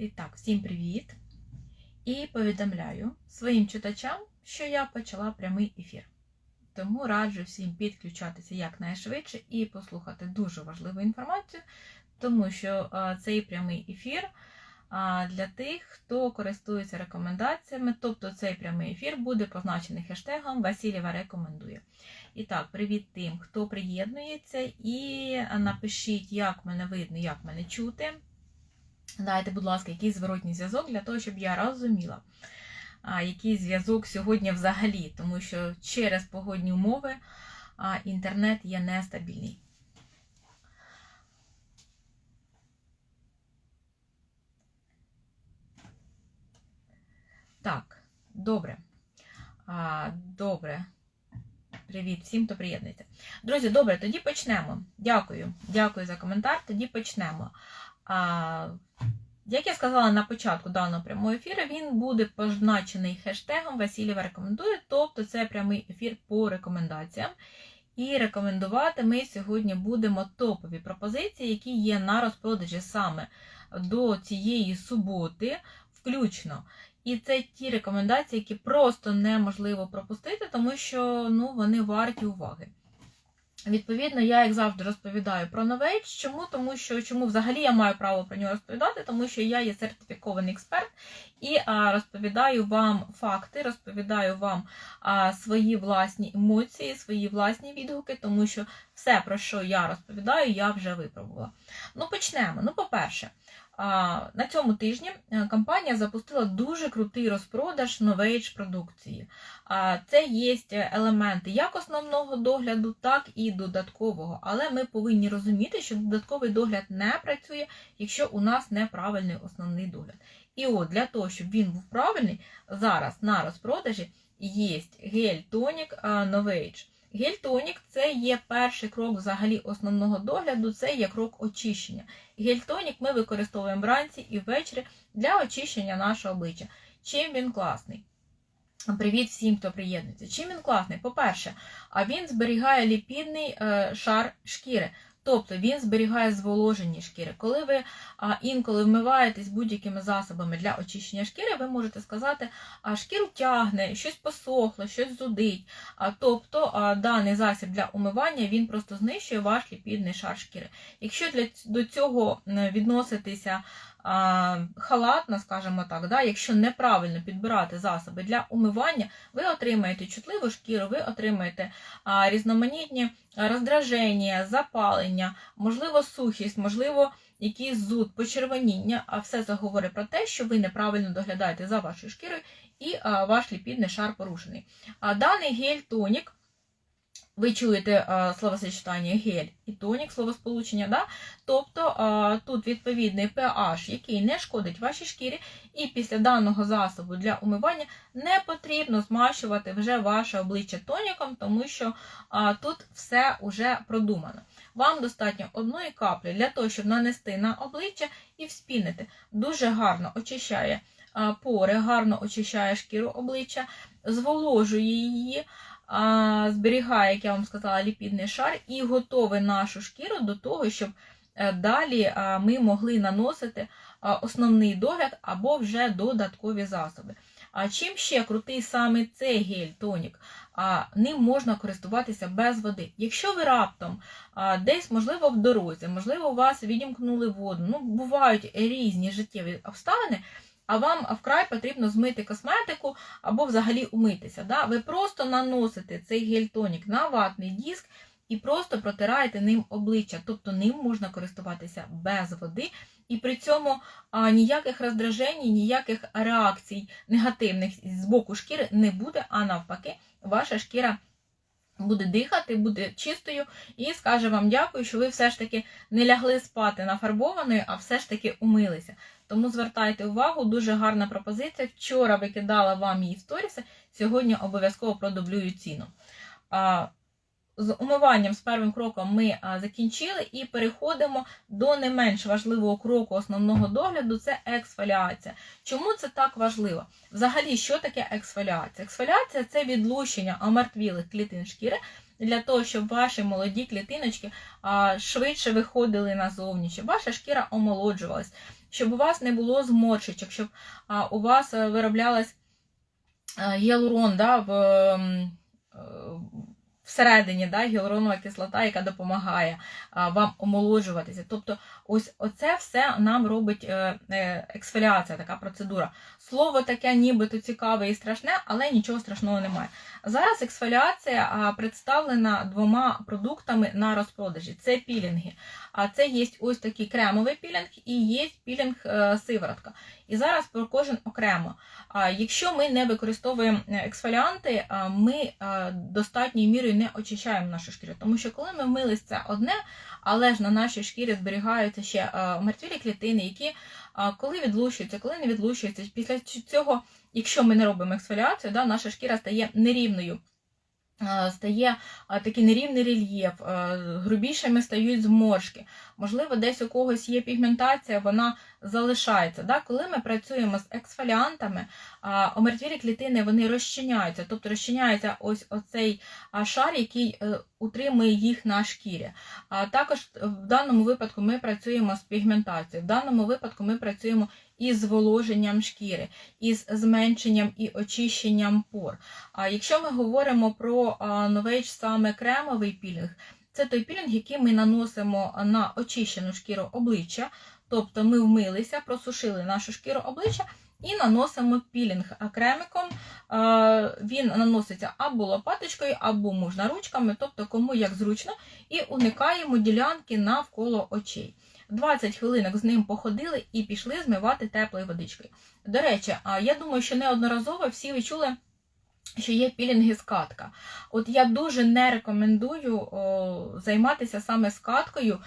І так, всім привіт! І повідомляю своїм читачам, що я почала прямий ефір. Тому раджу всім підключатися якнайшвидше і послухати дуже важливу інформацію, тому що цей прямий ефір для тих, хто користується рекомендаціями, тобто цей прямий ефір буде позначений хештегом Васильєва рекомендує. І так, привіт тим, хто приєднується, і напишіть, як мене видно, як мене чути. Дайте, будь ласка, якийсь зворотній зв'язок для того, щоб я розуміла, який зв'язок сьогодні взагалі, тому що через погодні умови інтернет є нестабільний. Так, добре. Добре. Привіт всім, хто приєднується. Друзі, добре, тоді почнемо. Дякую. Дякую за коментар. Тоді почнемо. А, як я сказала на початку даного прямого ефіру, він буде позначений хештегом Васильєва рекомендує, тобто це прямий ефір по рекомендаціям. І рекомендувати ми сьогодні будемо топові пропозиції, які є на розпродажі саме до цієї суботи, включно. І це ті рекомендації, які просто неможливо пропустити, тому що ну, вони варті уваги. Відповідно, я, як завжди, розповідаю про новейдж. Чому? Тому що чому взагалі я маю право про нього розповідати, тому що я є сертифікований експерт і а, розповідаю вам факти, розповідаю вам а, свої власні емоції, свої власні відгуки, тому що все, про що я розповідаю, я вже випробувала. Ну, почнемо. Ну, по-перше, на цьому тижні е, компанія запустила дуже крутий розпродаж новейдж продукції. Це є елементи як основного догляду, так і додаткового. Але ми повинні розуміти, що додатковий догляд не працює, якщо у нас неправильний основний догляд. І от для того, щоб він був правильний, зараз на розпродажі є гель-тонік Novage. Гель-тонік це є перший крок взагалі основного догляду, це є крок очищення. Гель-тонік ми використовуємо вранці і ввечері для очищення нашого обличчя. Чим він класний? Привіт всім, хто приєднується. Чим він класний? По-перше, він зберігає ліпідний е, шар шкіри. Тобто він зберігає зволожені шкіри. Коли ви інколи вмиваєтесь будь-якими засобами для очищення шкіри, ви можете сказати, а шкіру тягне, щось посохло, щось зудить. Тобто даний засіб для умивання він просто знищує ваш ліпідний шар шкіри. Якщо для до цього відноситися халатно, скажімо так, да, якщо неправильно підбирати засоби для умивання, ви отримаєте чутливу шкіру, ви отримаєте різноманітні роздраження, запалення, можливо, сухість, можливо, якийсь зуд, почервоніння, а все це говорить про те, що ви неправильно доглядаєте за вашою шкірою і ваш ліпідний шар порушений. Даний гель-тонік. Ви чуєте словосочетання гель і тонік, словосполучення, да? тобто тут відповідний pH, який не шкодить вашій шкірі, і після даного засобу для умивання не потрібно змащувати вже ваше обличчя тоніком, тому що тут все вже продумано. Вам достатньо одної каплі для того, щоб нанести на обличчя і вспінити. Дуже гарно очищає пори, гарно очищає шкіру обличчя, зволожує її зберігає, як я вам сказала, ліпідний шар і готовий нашу шкіру до того, щоб е, далі ми могли наносити основний догляд або вже додаткові засоби. А чим ще крутий саме цей гель-тонік? Ним можна користуватися без води. Якщо ви раптом десь, можливо, в дорозі, можливо, у вас відімкнули воду, ну, бувають різні життєві обставини а вам вкрай потрібно змити косметику або взагалі умитися. Да? Ви просто наносите цей гель-тонік на ватний диск і просто протираєте ним обличчя. Тобто ним можна користуватися без води. І при цьому а, ніяких роздражень, ніяких реакцій негативних з боку шкіри не буде, а навпаки, ваша шкіра. Буде дихати, буде чистою і скаже вам дякую, що ви все ж таки не лягли спати нафарбованою, а все ж таки умилися. Тому звертайте увагу, дуже гарна пропозиція. Вчора викидала вам її в сторіси, сьогодні обов'язково продублюю ціну. З умиванням з першим кроком ми закінчили і переходимо до не менш важливого кроку основного догляду це ексфоліація. Чому це так важливо? Взагалі, що таке ексфоліація? Ексфоліація це відлущення омертвілих клітин шкіри для того, щоб ваші молоді клітиночки швидше виходили назовні, щоб ваша шкіра омолоджувалась, щоб у вас не було зморшечок, щоб у вас е, вироблялась е, гіалурон да, в, е, всередині да, гіалуронова кислота, яка допомагає вам омолоджуватися. Тобто, ось оце все нам робить е, е, ексфоліація, така процедура. Слово таке нібито цікаве і страшне, але нічого страшного немає. Зараз ексфоліація представлена двома продуктами на розпродажі. Це пілінги. А це є ось такий кремовий пілінг і є пілінг е, сиворотка. І зараз про кожен окремо. Якщо ми не використовуємо е, ексфоліанти, ми достатньою мірою не очищаємо нашу шкіру. Тому що коли ми мились, це одне, але ж на нашій шкірі зберігаються ще мертвілі клітини, які коли відлущуються, коли не відлущуються. Після цього, якщо ми не робимо ексфоліацію, наша шкіра стає нерівною. А, Стає такий нерівний рельєф, а, грубішими стають зморшки. Можливо, десь у когось є пігментація, вона залишається. Да? Коли ми працюємо з ексфоліантами, омертвілі клітини вони розчиняються, тобто розчиняється ось оцей шар, який е, утримує їх на шкірі. А також в даному випадку ми працюємо з пігментацією. В даному випадку ми працюємо із зволоженням шкіри, із зменшенням і очищенням пор. А якщо ми говоримо про а, новейдж саме кремовий пілінг, це той пілінг, який ми наносимо на очищену шкіру обличчя, тобто ми вмилися, просушили нашу шкіру обличчя і наносимо пілінг кремиком. Він наноситься або лопаточкою, або можна ручками, тобто кому як зручно, і уникаємо ділянки навколо очей. 20 хвилинок з ним походили і пішли змивати теплою водичкою. До речі, я думаю, що неодноразово всі ви чули, що є пілінги скатка. От я дуже не рекомендую о, займатися саме скаткою.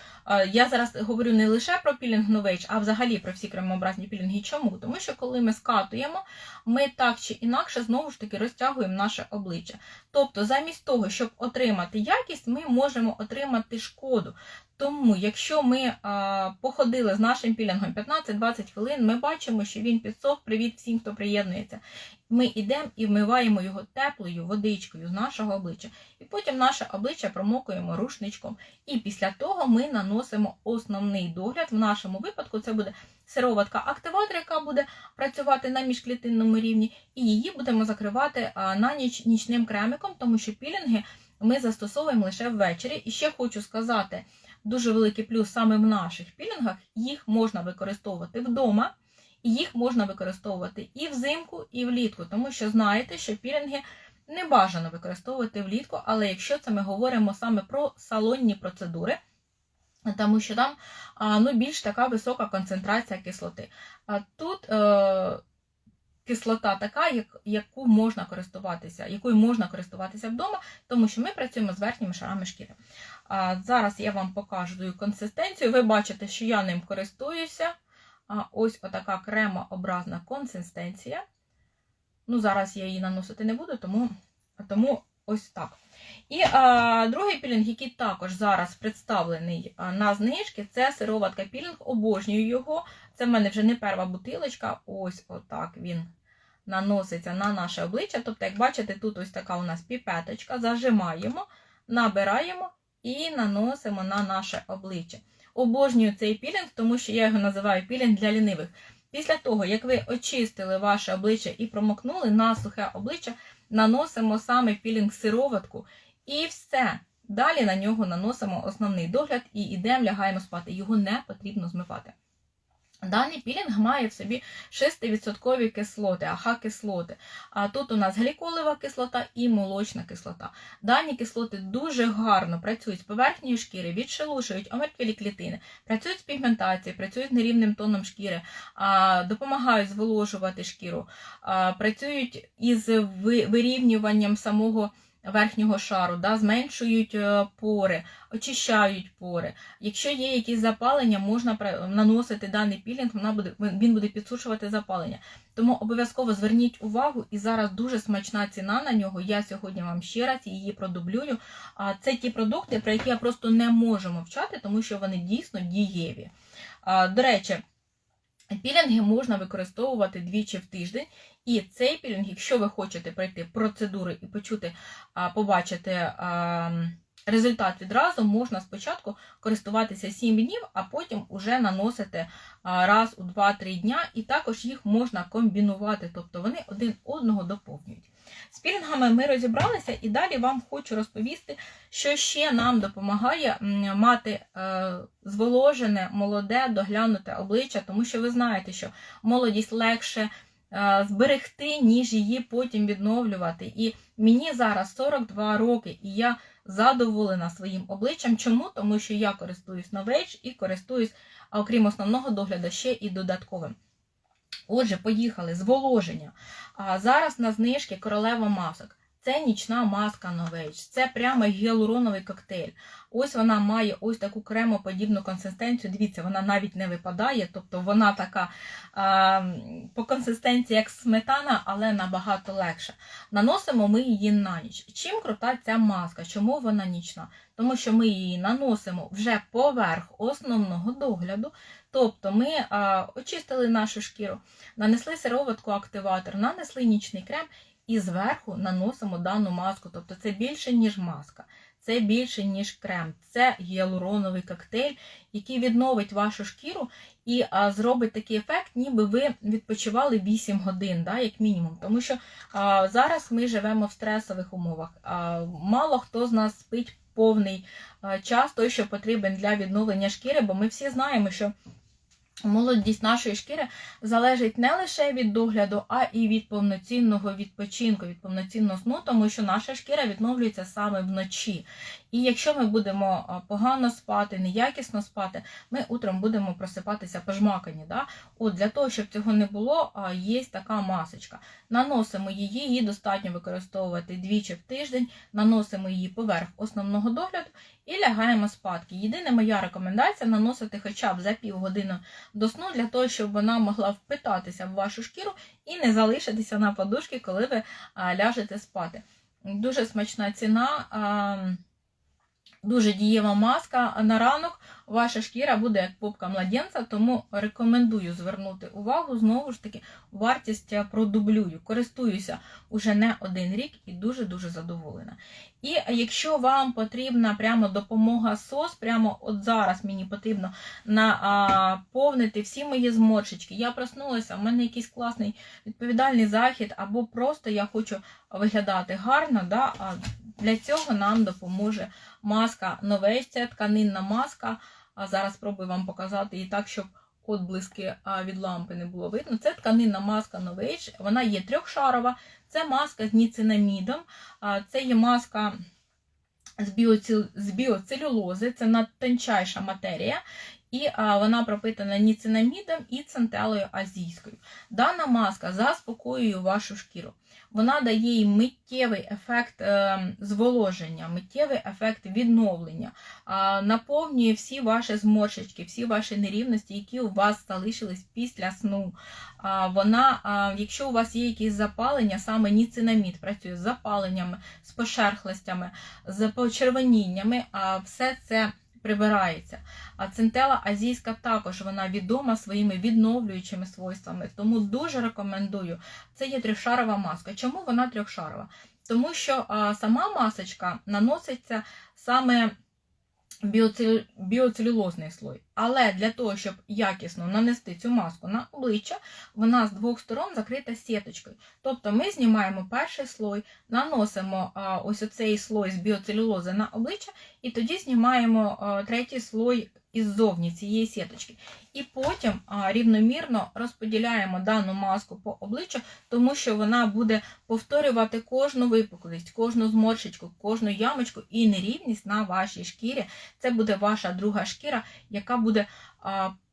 Я зараз говорю не лише про пілінг Novage, а взагалі про всі кремообразні пілінги. Чому? Тому що коли ми скатуємо, ми так чи інакше знову ж таки розтягуємо наше обличчя. Тобто, замість того, щоб отримати якість, ми можемо отримати шкоду. Тому, якщо ми а, походили з нашим пілінгом 15-20 хвилин, ми бачимо, що він підсох. Привіт всім, хто приєднується. Ми йдемо і вмиваємо його теплою водичкою з нашого обличчя. І потім наше обличчя промокуємо рушничком. І після того ми наносимо основний догляд. В нашому випадку це буде сироватка активатор, яка буде працювати на міжклітинному рівні, і її будемо закривати на ніч нічним кремиком, тому що пілінги ми застосовуємо лише ввечері. І ще хочу сказати. Дуже великий плюс саме в наших пілінгах, їх можна використовувати вдома, і їх можна використовувати і взимку, і влітку, тому що знаєте, що пілінги не бажано використовувати влітку, але якщо це ми говоримо саме про салонні процедури, тому що там ну, більш така висока концентрація кислоти. А Тут е, кислота така, як, яку можна користуватися, якою можна користуватися вдома, тому що ми працюємо з верхніми шарами шкіри. А Зараз я вам покажу консистенцію. Ви бачите, що я ним користуюся. А Ось отака кремообразна консистенція. Ну, Зараз я її наносити не буду, тому тому ось так. І а, другий пілінг, який також зараз представлений а, на знижки, це сироватка пілінг. Обожнюю його. Це в мене вже не перша бутилочка. Ось отак він наноситься на наше обличчя. Тобто, як бачите, тут ось така у нас піпеточка, зажимаємо, набираємо і наносимо на наше обличчя. Обожнюю цей пілінг, тому що я його називаю пілінг для лінивих. Після того, як ви очистили ваше обличчя і промокнули на сухе обличчя, наносимо саме пілінг сироватку і все. Далі на нього наносимо основний догляд і йдемо, лягаємо спати. Його не потрібно змивати. Даний пілінг має в собі 6% кислоти, АХ-кислоти. А тут у нас гліколева кислота і молочна кислота. Дані кислоти дуже гарно працюють з поверхньою шкіри, відшелушують омертвілі клітини, працюють з пігментацією, працюють з нерівним тоном шкіри, допомагають зволожувати шкіру, працюють із вирівнюванням самого верхнього шару, да, зменшують е, пори, очищають пори. Якщо є якісь запалення, можна наносити даний пілінг, вона буде, він буде підсушувати запалення. Тому обов'язково зверніть увагу, і зараз дуже смачна ціна на нього. Я сьогодні вам ще раз її продублюю. А це ті продукти, про які я просто не можу мовчати, тому що вони дійсно дієві. До речі, пілінги можна використовувати двічі в тиждень. І цей пілінг, якщо ви хочете пройти процедури і почути, побачити результат відразу, можна спочатку користуватися 7 днів, а потім уже наносити раз у 2-3 дня, і також їх можна комбінувати, тобто вони один одного доповнюють. З пілінгами ми розібралися, і далі вам хочу розповісти, що ще нам допомагає мати е, зволожене, молоде, доглянуте обличчя, тому що ви знаєте, що молодість легше е, зберегти, ніж її потім відновлювати. І мені зараз 42 роки, і я задоволена своїм обличчям. Чому? Тому що я користуюсь Novage і користуюсь, окрім основного догляду, ще і додатковим. Отже, поїхали. Зволоження. А зараз на знижки королева масок. Це нічна маска Novage. Це прямо гіалуроновий коктейль. Ось вона має ось таку кремоподібну консистенцію. Дивіться, вона навіть не випадає, тобто вона така а, по консистенції, як сметана, але набагато легша. Наносимо ми її на ніч. Чим крута ця маска? Чому вона нічна? Тому що ми її наносимо вже поверх основного догляду. Тобто ми а, очистили нашу шкіру, нанесли сироватку активатор, нанесли нічний крем і зверху наносимо дану маску. Тобто це більше, ніж маска, це більше, ніж крем. Це гіалуроновий коктейль, який відновить вашу шкіру і а, зробить такий ефект, ніби ви відпочивали 8 годин, да, як мінімум. Тому що а, зараз ми живемо в стресових умовах. А, мало хто з нас спить повний час, той, що потрібен для відновлення шкіри, бо ми всі знаємо, що Молодість нашої шкіри залежить не лише від догляду, а і від повноцінного відпочинку, від повноцінного сну, тому що наша шкіра відновлюється саме вночі. І якщо ми будемо погано спати, неякісно спати, ми утром будемо просипатися пожмакані. Да? От Для того, щоб цього не було, є така масочка. Наносимо її, її достатньо використовувати двічі в тиждень, наносимо її поверх основного догляду і лягаємо спадки. Єдина моя рекомендація наносити хоча б за півгодини до сну, для того, щоб вона могла впитатися в вашу шкіру і не залишитися на подушці, коли ви ляжете спати. Дуже смачна ціна, дуже дієва маска. На ранок ваша шкіра буде як попка младенця, тому рекомендую звернути увагу. Знову ж таки, вартість продублюю. Користуюся уже не один рік і дуже-дуже задоволена. І якщо вам потрібна прямо допомога СОС, прямо от зараз мені потрібно наповнити всі мої зморшечки. Я проснулася, в мене якийсь класний відповідальний захід, або просто я хочу виглядати гарно. Да? Для цього нам допоможе маска це тканинна маска. А зараз спробую вам показати її так, щоб отблиски від лампи не було видно. Це тканинна маска Novage, вона є трьохшарова. Це маска з ніцинамідом, це є маска з біоцелюлози, це надтончайша матерія, і а, вона пропитана ніцинамідом і центелою азійською. Дана маска заспокоює вашу шкіру. Вона дає їй миттєвий ефект е, зволоження, миттєвий ефект відновлення, а, наповнює всі ваші зморшечки, всі ваші нерівності, які у вас залишились після сну. А, вона, а, якщо у вас є якісь запалення, саме ніцинамід працює з запаленнями, з пошерхлостями, з почервоніннями, а все це прибирається. А центела азійська також вона відома своїми відновлюючими свойствами. Тому дуже рекомендую. Це є трьохшарова маска. Чому вона трьохшарова? Тому що а, сама масочка наноситься саме біоцелю... біоцелюлозний слой. Але для того, щоб якісно нанести цю маску на обличчя, вона з двох сторон закрита сіточкою. Тобто ми знімаємо перший слой, наносимо ось оцей слой з біоцелюлози на обличчя, і тоді знімаємо третій слой іззовні цієї сіточки. І потім рівномірно розподіляємо дану маску по обличчю, тому що вона буде повторювати кожну випуклість, кожну зморшечку, кожну ямочку і нерівність на вашій шкірі. Це буде ваша друга шкіра, яка буде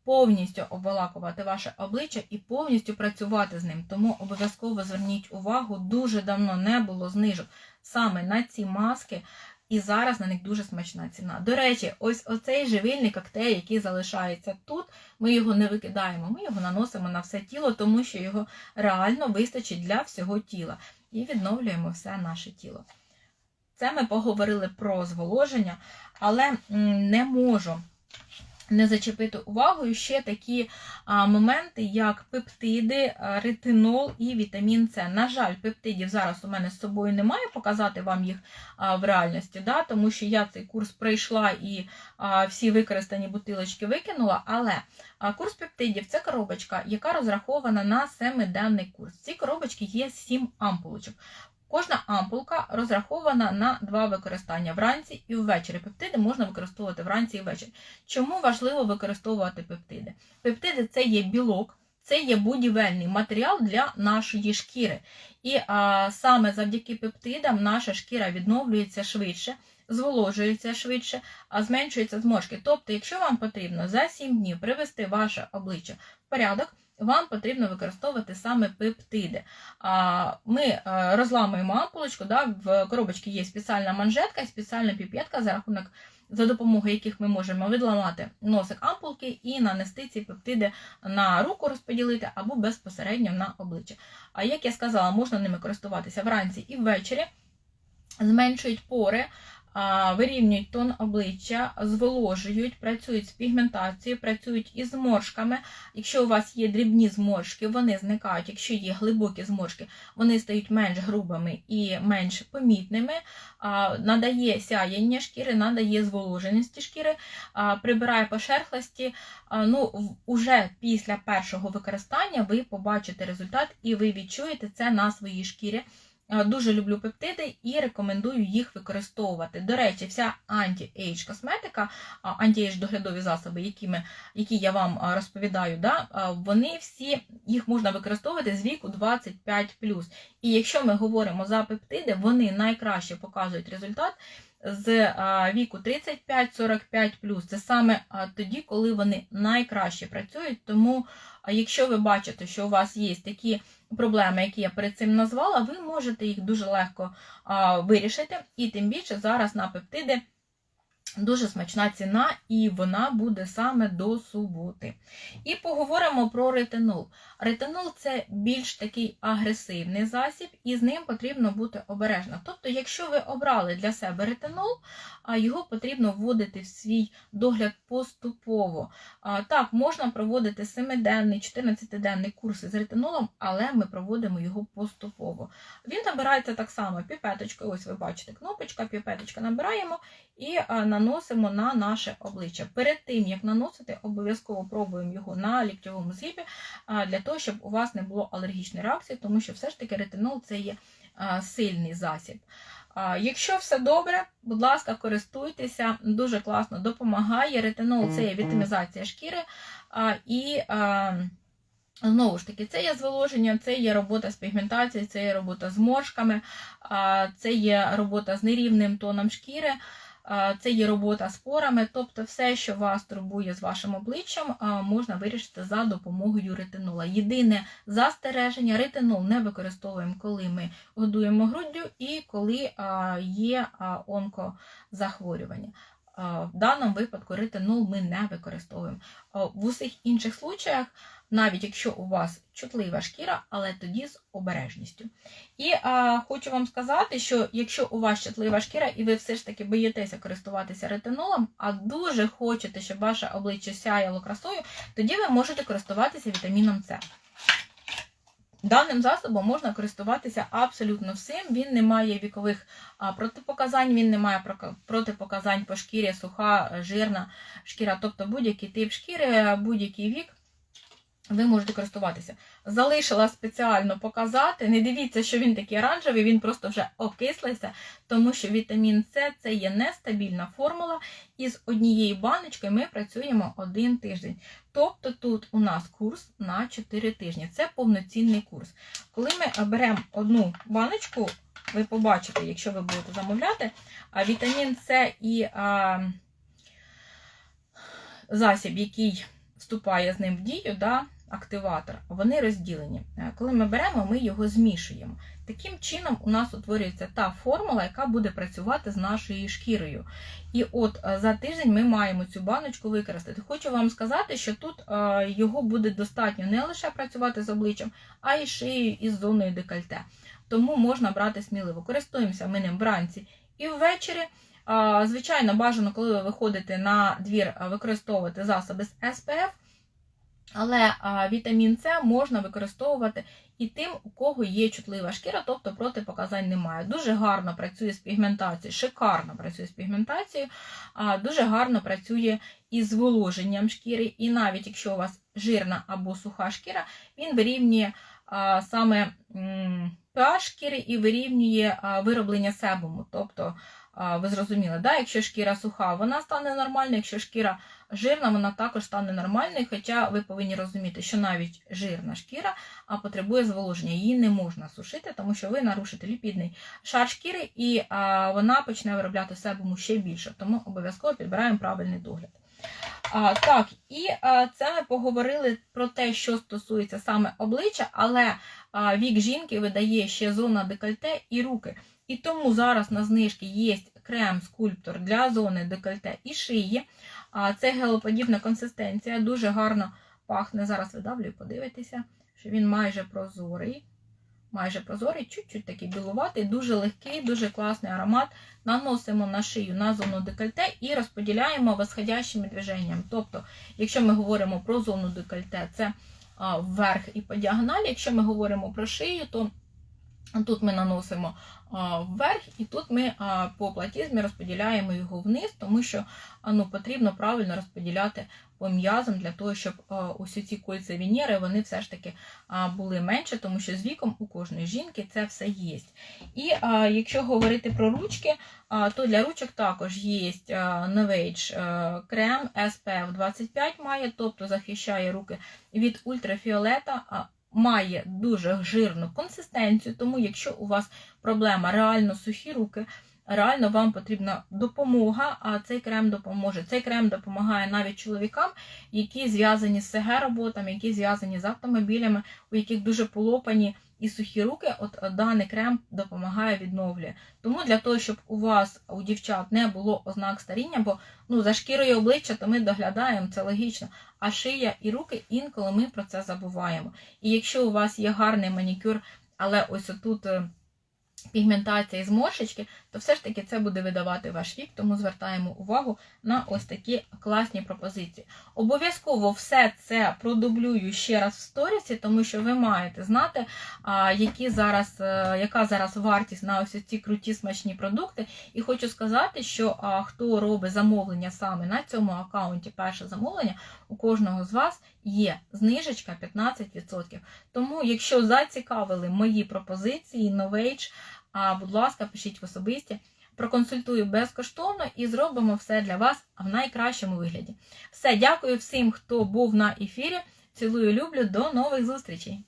повністю обволакувати ваше обличчя і повністю працювати з ним. Тому обов'язково зверніть увагу, дуже давно не було знижок саме на ці маски. І зараз на них дуже смачна ціна. До речі, ось оцей живильний коктейль, який залишається тут, ми його не викидаємо, ми його наносимо на все тіло, тому що його реально вистачить для всього тіла. І відновлюємо все наше тіло. Це ми поговорили про зволоження, але не можу не зачепити увагою ще такі а, моменти, як пептиди, ретинол і вітамін С. На жаль, пептидів зараз у мене з собою немає, показати вам їх а, в реальності, да, тому що я цей курс пройшла і а, всі використані бутилочки викинула. Але а, курс пептидів це коробочка, яка розрахована на 7-денний курс. В цій коробочці є 7 ампулочок. Кожна ампулка розрахована на два використання вранці і ввечері. Пептиди можна використовувати вранці і ввечері. Чому важливо використовувати пептиди? Пептиди це є білок, це є будівельний матеріал для нашої шкіри. І а, саме завдяки пептидам наша шкіра відновлюється швидше, зволожується швидше, а зменшуються зморшки. Тобто, якщо вам потрібно за 7 днів привести ваше обличчя в порядок, вам потрібно використовувати саме пептиди. Ми е, розламуємо ампулочку, да, в коробочці є спеціальна манжетка і спеціальна піпетка, за рахунок за допомогою яких ми можемо відламати носик ампулки і нанести ці пептиди на руку, розподілити або безпосередньо на обличчя. А як я сказала, можна ними користуватися вранці і ввечері, зменшують пори. Вирівнюють тон обличчя, зволожують, працюють з пігментацією, працюють із зморшками. Якщо у вас є дрібні зморшки, вони зникають. Якщо є глибокі зморшки, вони стають менш грубими і менш помітними. Надає сяєння шкіри, надає зволоженості шкіри, прибирає пошерхлості. Ну, уже після першого використання ви побачите результат і ви відчуєте це на своїй шкірі. Дуже люблю пептиди і рекомендую їх використовувати. До речі, вся анті-ейдж косметика, анті-ейдж доглядові засоби, які, ми, які я вам розповідаю, да, вони всі їх можна використовувати з віку 25 І якщо ми говоримо за пептиди, вони найкраще показують результат з віку 35-45 Це саме тоді, коли вони найкраще працюють. Тому, а, якщо ви бачите, що у вас є такі проблеми, які я перед цим назвала, ви можете їх дуже легко вирішити. І тим більше зараз на пептиди дуже смачна ціна, і вона буде саме до суботи. І поговоримо про ретинол. Ретинол це більш такий агресивний засіб, і з ним потрібно бути обережно. Тобто, якщо ви обрали для себе ретинол, його потрібно вводити в свій догляд поступово. Так, можна проводити 7-денний, 14-денний курси з ретинолом, але ми проводимо його поступово. Він набирається так само піпеточкою. Ось ви бачите, кнопочка, піпеточка набираємо і наносимо на наше обличчя. Перед тим, як наносити, обов'язково пробуємо його на ліктьовому згибі, для того, щоб у вас не було алергічної реакції, тому що все ж таки ретинол це є сильний засіб. Якщо все добре, будь ласка, користуйтеся, дуже класно допомагає. Ретинол це є вітамізація шкіри. І знову ж таки, це є зволоження, це є робота з пігментацією, це є робота з моршками, це є робота з нерівним тоном шкіри. Це є робота з порами, тобто все, що вас турбує з вашим обличчям, можна вирішити за допомогою ретинола. Єдине застереження, ретинол не використовуємо, коли ми годуємо груддю і коли є онкозахворювання. В даному випадку ретинол ми не використовуємо. В усіх інших случаях, навіть якщо у вас чутлива шкіра, але тоді з обережністю. І а, хочу вам сказати, що якщо у вас чутлива шкіра і ви все ж таки боїтеся користуватися ретинолом, а дуже хочете, щоб ваше обличчя сяяло красою, тоді ви можете користуватися вітаміном С. Даним засобом можна користуватися абсолютно всім. Він не має вікових протипоказань, він не має протипоказань по шкірі, суха, жирна шкіра, тобто будь-який тип шкіри, будь-який вік. Ви можете користуватися. Залишила спеціально показати. Не дивіться, що він такий оранжевий, він просто вже окислився, тому що вітамін С це є нестабільна формула, і з однією баночкою ми працюємо один тиждень. Тобто тут у нас курс на 4 тижні. Це повноцінний курс. Коли ми беремо одну баночку, ви побачите, якщо ви будете замовляти, вітамін С і а, засіб, який вступає з ним в дію, да, активатор, вони розділені. Е, Коли ми беремо, ми його змішуємо. Таким чином, у нас утворюється та формула, яка буде працювати з нашою шкірою. І от е, за тиждень ми маємо цю баночку використати. Хочу вам сказати, що тут е, його буде достатньо не лише працювати з обличчям, а й шиєю і з зоною декольте. Тому можна брати сміливо. Користуємося ми ним вранці і ввечері. Звичайно, бажано, коли ви виходите на двір, використовувати засоби з SPF, але вітамін С можна використовувати і тим, у кого є чутлива шкіра, тобто протипоказань немає. Дуже гарно працює з пігментацією, шикарно працює з пігментацією, дуже гарно працює із зволоженням шкіри. І навіть якщо у вас жирна або суха шкіра, він вирівнює саме pH шкіри і вирівнює вироблення себуму. Тобто, ви зрозуміли, да? якщо шкіра суха, вона стане нормальною, якщо шкіра жирна, вона також стане нормальною. Хоча ви повинні розуміти, що навіть жирна шкіра а, потребує зволоження. Її не можна сушити, тому що ви нарушите ліпідний шар шкіри, і а, вона почне виробляти себуму ще більше. Тому обов'язково підбираємо правильний догляд. А, так, і а, це ми поговорили про те, що стосується саме обличчя, але а, вік жінки видає ще зона декольте і руки. І тому зараз на знижки є крем-скульптор для зони декольте і шиї. Це гелоподібна консистенція, дуже гарно пахне. Зараз видавлюю, подивитися, що він майже прозорий. Майже прозорий, чуть-чуть такий білуватий, дуже легкий, дуже класний аромат. Наносимо на шию на зону декольте і розподіляємо восходящими движеннями. Тобто, якщо ми говоримо про зону декольте, це вверх і по діагоналі. Якщо ми говоримо про шию, то тут ми наносимо вверх, і тут ми по платізмі розподіляємо його вниз, тому що ну, потрібно правильно розподіляти по м'язам для того, щоб усі ці кольця Венери вони все ж таки були менше, тому що з віком у кожної жінки це все є. І якщо говорити про ручки, то для ручок також є Novage крем SPF 25 має, тобто захищає руки від ультрафіолета. Має дуже жирну консистенцію, тому якщо у вас проблема реально сухі руки, реально вам потрібна допомога, а цей крем допоможе. Цей крем допомагає навіть чоловікам, які зв'язані з СГ роботами, які зв'язані з автомобілями, у яких дуже полопані і сухі руки. От е, даний крем допомагає відновлює. Тому для того, щоб у вас, у дівчат, не було ознак старіння, бо ну за шкірою обличчя то ми доглядаємо, це логічно. А шия і руки інколи ми про це забуваємо. І якщо у вас є гарний манікюр, але ось отут. Пігментація і зморшечки, то все ж таки це буде видавати ваш вік, тому звертаємо увагу на ось такі класні пропозиції. Обов'язково все це продублюю ще раз в сторісі, тому що ви маєте знати, які зараз, е, яка зараз вартість на ось ці круті смачні продукти. І хочу сказати, що хто робить замовлення саме на цьому аккаунті, перше замовлення, у кожного з вас є знижечка 15%. Тому, якщо зацікавили мої пропозиції, новейдж, будь ласка, пишіть в особисті. Проконсультую безкоштовно і зробимо все для вас в найкращому вигляді. Все, дякую всім, хто був на ефірі. Цілую, люблю, до нових зустрічей!